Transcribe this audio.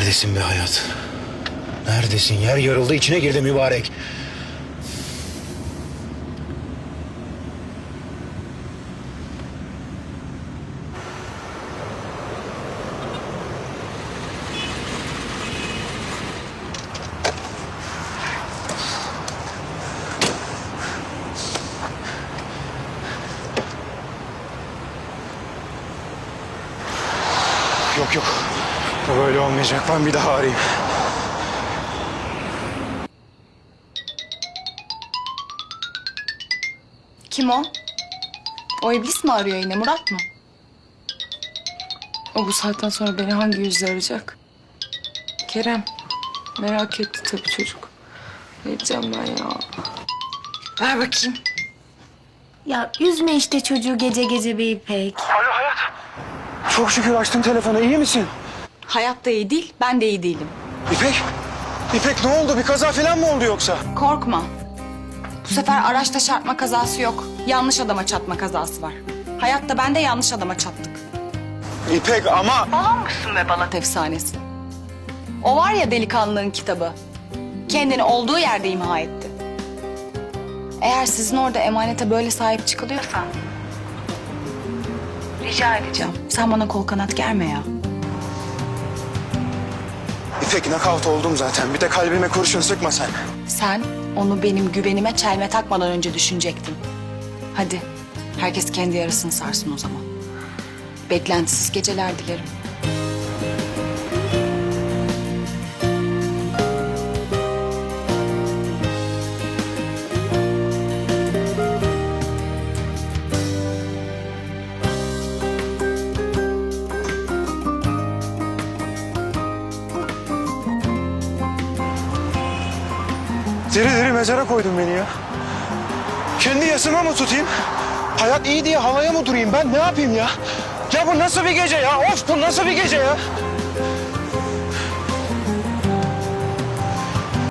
Neredesin be hayat? Neredesin? Yer yarıldı içine girdi mübarek. Yok yok. Bu böyle olmayacak. Ben bir daha arayayım. Kim o? O iblis mi arıyor yine Murat mı? O bu saatten sonra beni hangi yüzle arayacak? Kerem. Merak etti tabii çocuk. Ne diyeceğim ben ya? Ver bakayım. Ya üzme işte çocuğu gece gece be İpek. Çok şükür açtın telefonu. İyi misin? Hayat da iyi değil, ben de iyi değilim. İpek. İpek ne oldu? Bir kaza falan mı oldu yoksa? Korkma. Bu sefer araçta çarpma kazası yok. Yanlış adama çatma kazası var. Hayatta ben de yanlış adama çattık. İpek ama... Balanmışsın be Balat efsanesi. O var ya delikanlının kitabı. Kendini olduğu yerde imha etti. Eğer sizin orada emanete böyle sahip çıkılıyorsa... Rica edeceğim. Sen bana kol kanat germe ya. İpek nakavt oldum zaten. Bir de kalbime kurşun sıkma sen. Sen onu benim güvenime çelme takmadan önce düşünecektin. Hadi herkes kendi yarısını sarsın o zaman. Beklentisiz geceler dilerim. Diri diri mezara koydun beni ya. Kendi yasıma mı tutayım? Hayat iyi diye havaya mı durayım ben? Ne yapayım ya? Ya bu nasıl bir gece ya? Of bu nasıl bir gece ya?